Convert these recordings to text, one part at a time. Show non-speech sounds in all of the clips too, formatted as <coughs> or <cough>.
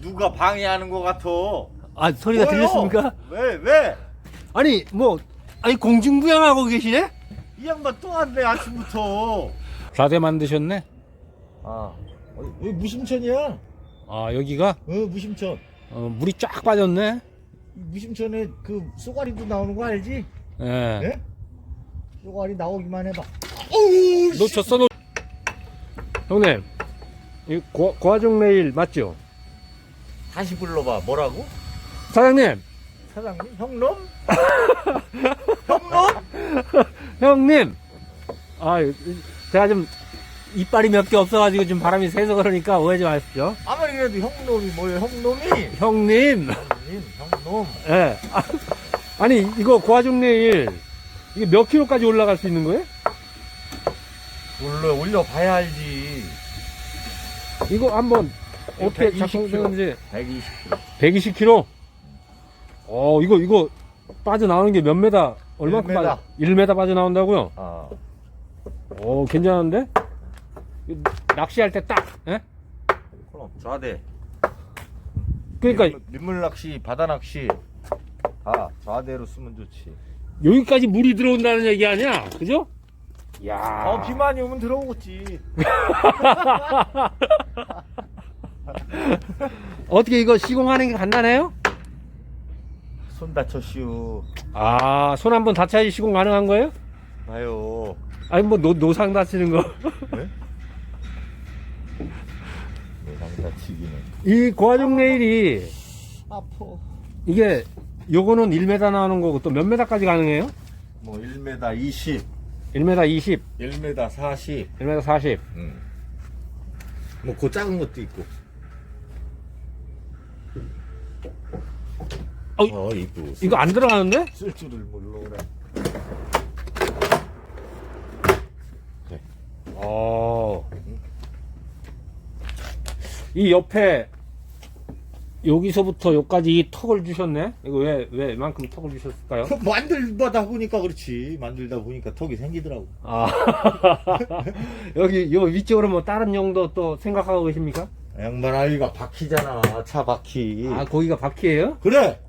누가 방해하는 것 같아. 아 소리가 뭐요? 들렸습니까? 왜 왜? 아니 뭐 아니 공중부양하고 계시네? 이 양반 또 왔네 아침부터. 좌대 만드셨네? 아 여기 무심천이야. 아 여기가 어 무심천. 어, 물이 쫙 빠졌네. 무심천에 그 쏘가리도 나오는 거 알지? 예. 예? 쏘가리 나오기만 해봐. 어우 놓쳤어 놓. 형님, 이 고, 고화중 레일 맞죠? 다시 불러봐. 뭐라고? 사장님, 사장님 형놈? <laughs> 형놈? 형님. 아, 제가 좀 이빨이 몇 개 없어가지고 좀 바람이 세서 그러니까 오해하지 마십시오. 아무리 그래도 형놈이 뭐예요? 형놈이? 형님. 형님 형놈. 예. 아, 아니 이거 고화중 레일 이게 몇 킬로까지 올라갈 수 있는 거예요? 올려 올려봐야 알지. 이거 한번 120 작동되는지 120kg. 120kg. 어 이거 이거 빠져 나오는 게 몇 메다 얼마큼 1m. 빠져? 1m 빠져 나온다고요? 아. 오 괜찮은데? 이거 낚시할 때 딱. 예? 그럼 좌대. 그러니까 민물, 민물 낚시, 바다 낚시 다 좌대로 쓰면 좋지. 여기까지 물이 들어온다는 얘기 아니야? 그죠? 야. 어, 비 많이 오면 들어오겠지. <laughs> <laughs> <laughs> 어떻게 이거 시공하는 게 간단해요? 손 다쳤슈. 아, 손 한번 다쳐야지 시공 가능한 거예요? 봐요. 아니 뭐 노, 노상 다치는 거. 네? <laughs> 내장 다치기는. 이 고화중 레일이 아파. 이게 요거는 1m 나오는 거고 또 몇 m까지 가능해요? 뭐 1m 20, 1m 20, 1m 40. 1m 40. 응. 뭐그 작은 것도 있고. 어, 어, 있고. 이거 안 들어가는데? 쓸 줄을 모르네. 어. 이 옆에 여기서부터 여기까지 이 턱을 주셨네? 이거 왜, 왜 만큼 턱을 주셨을까요? 그 <laughs> 만들다 보니까 그렇지. 만들다 보니까 턱이 생기더라고. 아. <laughs> 여기, 요 위쪽으로 뭐 다른 용도 또 생각하고 계십니까? 양반 아이가 바퀴잖아. 차 바퀴. 아, 거기가 바퀴예요 그래.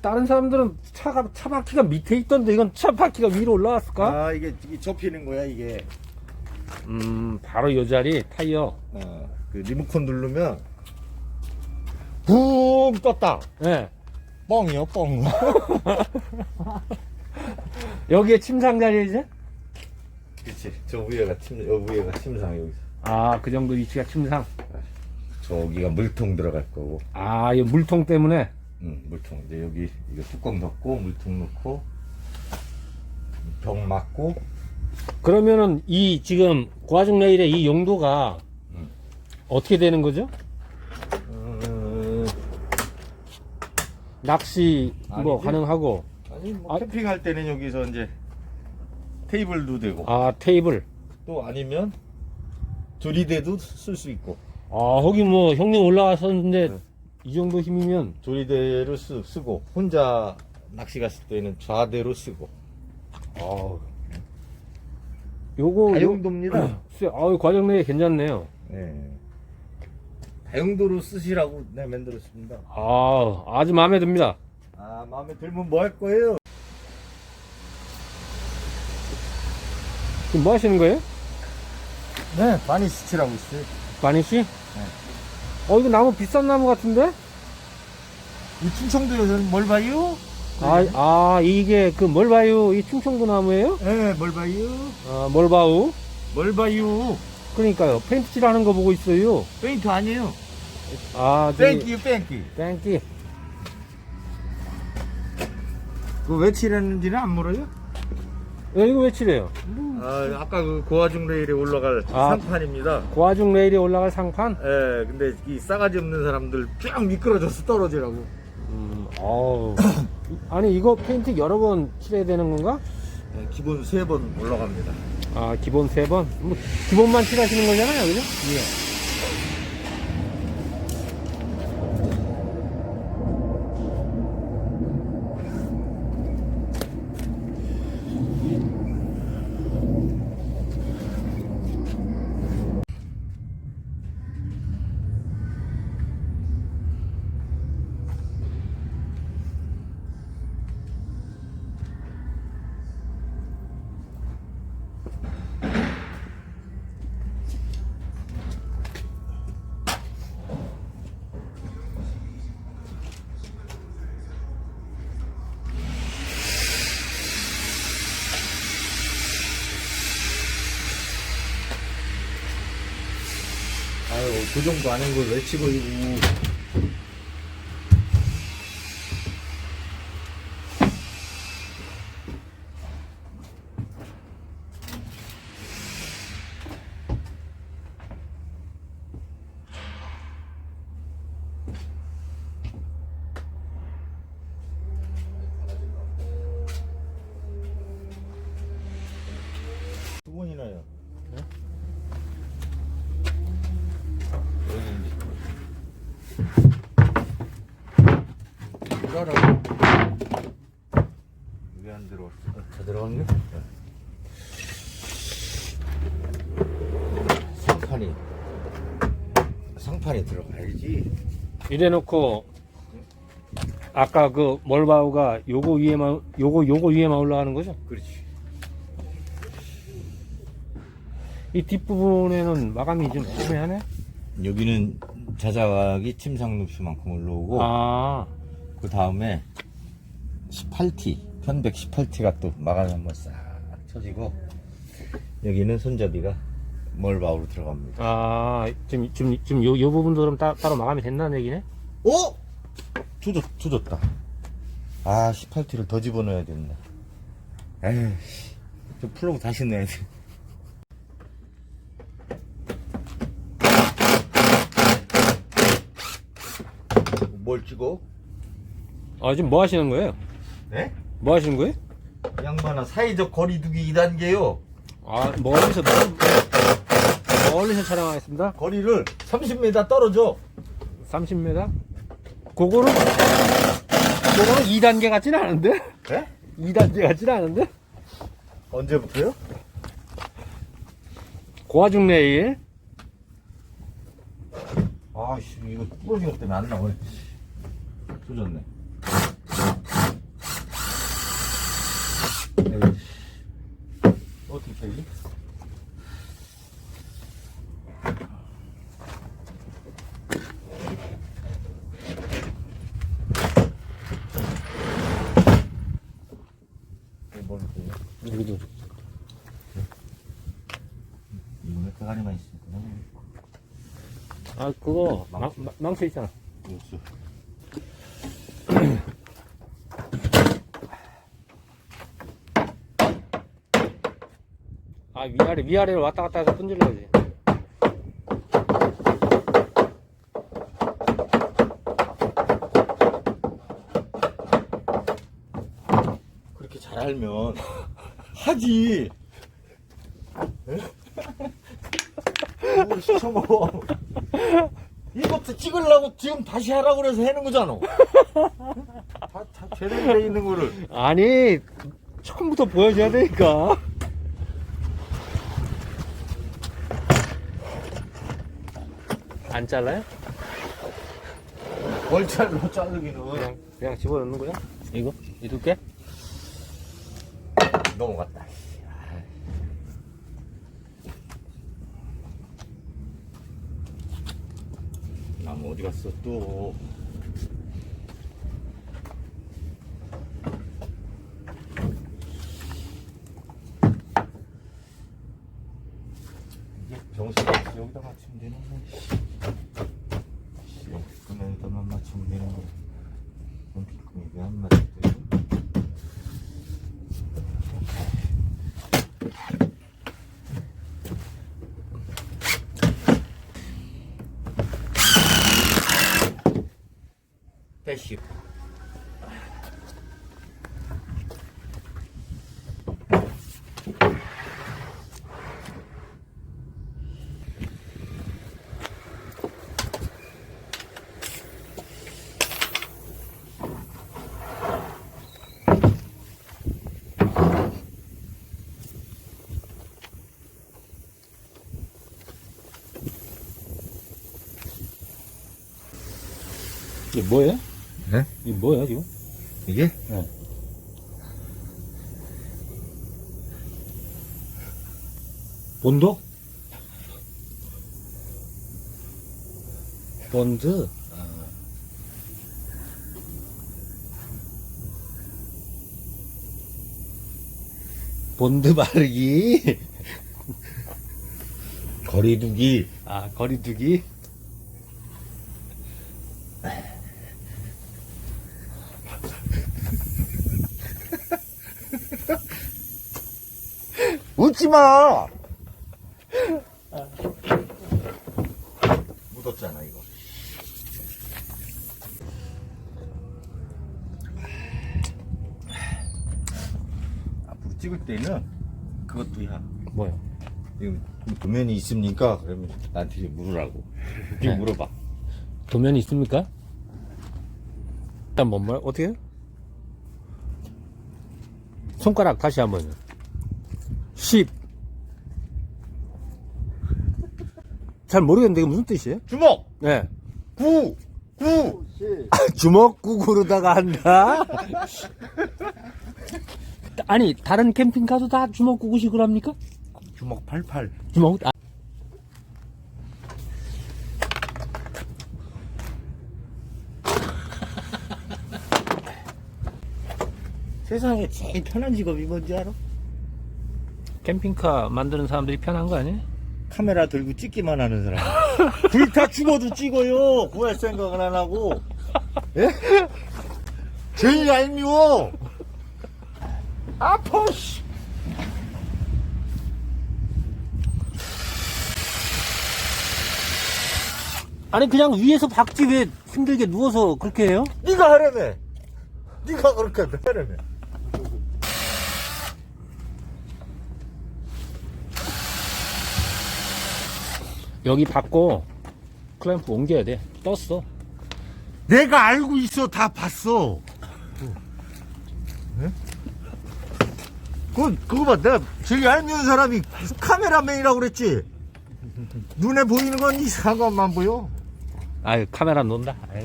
다른 사람들은 차가, 차 바퀴가 밑에 있던데 이건 차 바퀴가 위로 올라왔을까? 아 이게, 이게 접히는 거야 이게. 음, 바로 요 자리, 타이어. 어, 그 리모컨 누르면 붕 떴다. 예. 뻥이요 뻥. <laughs> 여기에 침상 자리이지? 그렇지. 저 위에가 침, 여 위에가 침상 여기서. 아, 그 정도 위치가 침상. 저기가 물통 들어갈 거고. 아, 이 물통 때문에. 응, 물통. 이제 여기 이거 뚜껑 덮고 물통 넣고 병 막고. 그러면은 이 지금 고화중 레일의 이 용도가 음. 어떻게 되는 거죠? 음, 낚시 뭐 아니지. 가능하고 아니 뭐 아. 캠핑할 때는 여기서 이제 테이블도 되고 아 테이블 또 아니면 조리대도 쓸 수 있고 아 거기 뭐 형님 올라왔었는데 네. 이 정도 힘이면 조리대로 쓰, 쓰고 혼자 낚시 갔을 때는 좌대로 쓰고 아 요거 다용도입니다. <clears throat> 아 과정 내에 괜찮네요 네. 다용도로 쓰시라고 네, 만들었습니다. 아 아주 마음에 듭니다 아 마음에 들면 뭐 할 거예요? 지금 뭐 하시는 거예요? 네, 많이 스치라고 있어요. 마니 씨? 어 이거 나무 비싼 나무 같은데? 이 충청도에서는 뭘 봐요? 아, 아 이게 그뭘 봐요 이 충청도 나무예요? 네, 뭘 봐요? 아뭘 봐요? 뭘 봐요? 그러니까요 페인트 칠 하는 거 보고 있어요 페인트 아니에요. 아 저기 뺑기, 뺑기. 땡기 그왜 칠했는지는 안 물어요? 야, 이거 왜 칠해요? 아, 아까 그 고화중 레일에 올라갈 아. 상판입니다. 고화중 레일에 올라갈 상판? 예, 근데 이 싸가지 없는 사람들 쫙 미끄러져서 떨어지라고. 음, 어우. <coughs> 아니, 이거 페인트 여러 번 칠해야 되는 건가? 예, 기본 세 번 올라갑니다. 아, 기본 세 번? 뭐, 기본만 칠하시는 거잖아요, 그죠? 예. 아유, 그 정도 아닌 걸 외치고 이고. 두 번이나요. 네? 여기 이제 뭐라라고? 왜안 들어왔어? 다 들어갔네? 상판이 상판이 들어가야지. 이래놓고 아까 그 멀바우가 요거 위에만 요거 요거 위에만 올라가는 거죠? 그렇지. 이 뒷부분에는 마감이 좀 애매하네. 여기는 자작이 침상 눕수만큼 올라오고 아, 그 다음에 18T 편백 18T가 또 마감이 한번 싹 쳐지고 여기는 손잡이가 멀바우로 들어갑니다. 아 지금 지금 지금 요, 요 부분도 그럼 따, 따로 마감이 된다는 얘기네? 오! 조졌, 조졌다. 아, 18T를 더 집어넣어야 된다. 에이, 저 플러그 다시 넣어야 돼. 뭘 찍어? 아 지금 뭐 하시는 거예요? 네? 뭐 하시는 거예요? 양반아, 사이적 거리두기 2단계요. 아 멀리서 멀리서 촬영하겠습니다. 거리를 30m 떨어져. 30m. 그거는 그거는 2단계 같지는 않은데? 네? 2단계 같지는 않은데? 언제부터요? 고화중 레일. 아씨, 이거 부러진 것 때문에 안 나와. 에이씨. 어떻게 여기도 이번에 대가리만 있으니까 아 그거 망, 망- 망쳐 있잖아. 없어. <coughs> 아 위아래 위아래로 왔다 갔다 해서 분질러야지. 그렇게 잘 알면 하지. 뭐 <laughs> 시켜먹어. 이것도 찍으려고 지금 다시 하라고 그래서 해는 거잖아. <laughs> 다, 다 제대로 돼 있는 거를. 아니 처음부터 보여줘야 되니까. 안 잘라요? 월찰로 자르기는 그냥 그냥 집어넣는 거야? 이거 이 두께? 넘어갔다. 어디 갔어 또? 5 щіп. Boy, eh? 네? 이게 뭐야 지금? 이게? 네. 본도? 본드? 본드 바르기? 거리두기. 아, 거리두기? 웃지 마! 묻었잖아, 이거. 앞으로 찍을 때는 그것도 야. 뭐요? 지금 도면이 있습니까? 그러면 나한테 좀 물으라고. <laughs> 지금 네. 물어봐. 도면이 있습니까? 일단 뭔 말, 어떻게 해요? 손가락 다시 한 번요. 10. 잘 모르겠는데, 이게 무슨 뜻이에요? 주먹! 네. 구! 구! 주먹국으로다가 한다? 아니, 다른 캠핑카도 다 주먹국으식으로 합니까? 주먹 88. 주먹, 아, 세상에 제일 편한 직업이 뭔지 알아? 캠핑카 만드는 사람들이 편한 거 아니에요? 카메라 들고 찍기만 하는 사람. <laughs> 불타 죽어도 찍어요. 구할 생각은 안 하고. 예? 제일 얄미워. 아파, 씨. 아니, 그냥 위에서 박지 왜 힘들게 누워서 그렇게 해요? 네가 하려며. 네가 그렇게 하려며. 여기 받고 클램프 옮겨야 돼. 떴어. 내가 알고 있어. 다 봤어. 예? 그, 그거 봐. 내가 제일 얄미운 사람이 카메라맨이라고 그랬지. 눈에 보이는 건 이상한 것만 보여. 아유, 카메라 논다. 아유.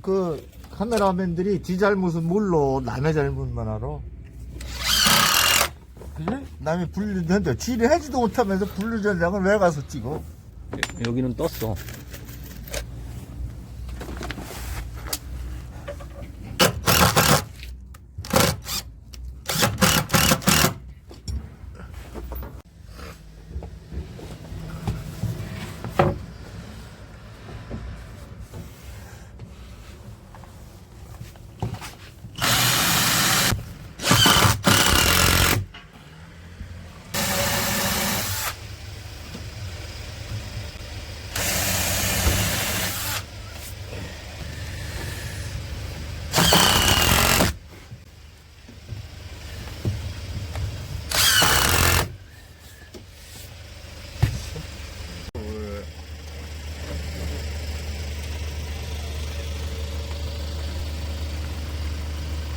그 카메라맨들이 지 잘못은 몰라 남의 잘못만 알아 그래? 남이 분류전자 지를 하지도 못하면서 분류전장을 왜 가서 찍어 여기는 떴어.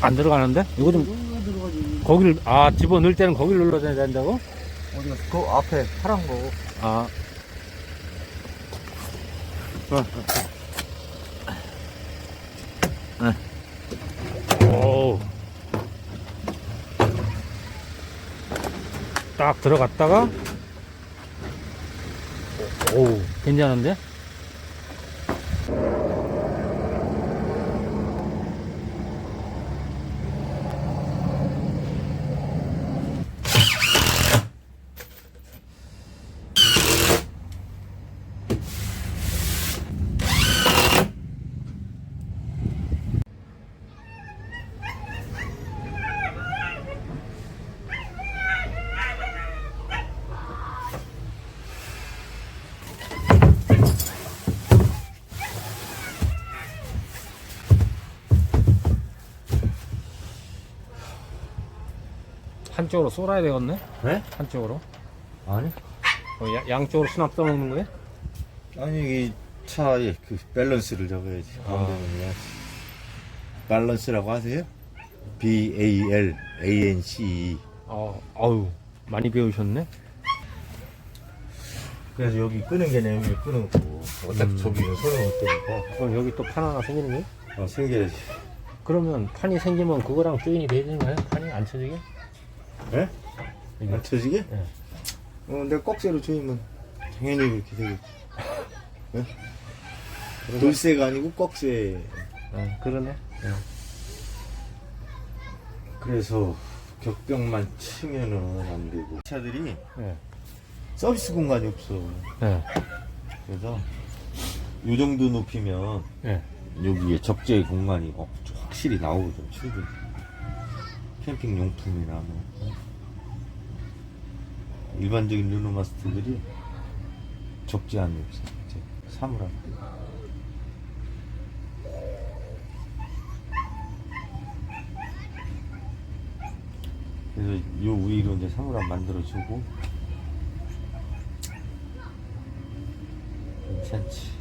안 들어가는데? 이거 좀 거기를 아 집어 넣을 때는 거기를 눌러줘야 된다고? 어디 갔어? 그 앞에 파란 거 아. 오. 딱 들어갔다가 오, 괜찮은데? 한쪽으로 쏠아야 되겠네? 왜? 한쪽으로? 아니 어, 야- 양쪽으로 수납 떠먹는 거야? 아니 이 차의 그 밸런스를 잡아야지 가운데는 야 밸런스라고 하세요? B A L A N C E 어, 어우, 많이 배우셨네? 그래서 여기 끄는 게 내면 끄는고 어차피 음. 저기는 소용없으니까 그럼 여기 또 판 하나 생기는 거야? 어, 생겨야지 그러면 판이 생기면 그거랑 조인이 되는 거야? 판이 안 쳐지게? 예? 이거? 안 쳐지게? 예. 어, 내가 꺽쇠로 조이면 당연히 그렇게 되겠지. 예? 돌쇠가 아니고 꺽쇠. 어, 그러네. 그래서 격벽만 치면은 안 되고 차들이 예. 서비스 공간이 없어. 예. 그래서 요 정도 높이면 예. 여기에 적재 공간이 어, 확실히 나오죠. 충분히. 캠핑 용품이나 뭐 일반적인 르노마스터들이 적재함이 없어. 이제 사물함. 그래서 요 위로 이제 사물함 만들어주고 괜찮지.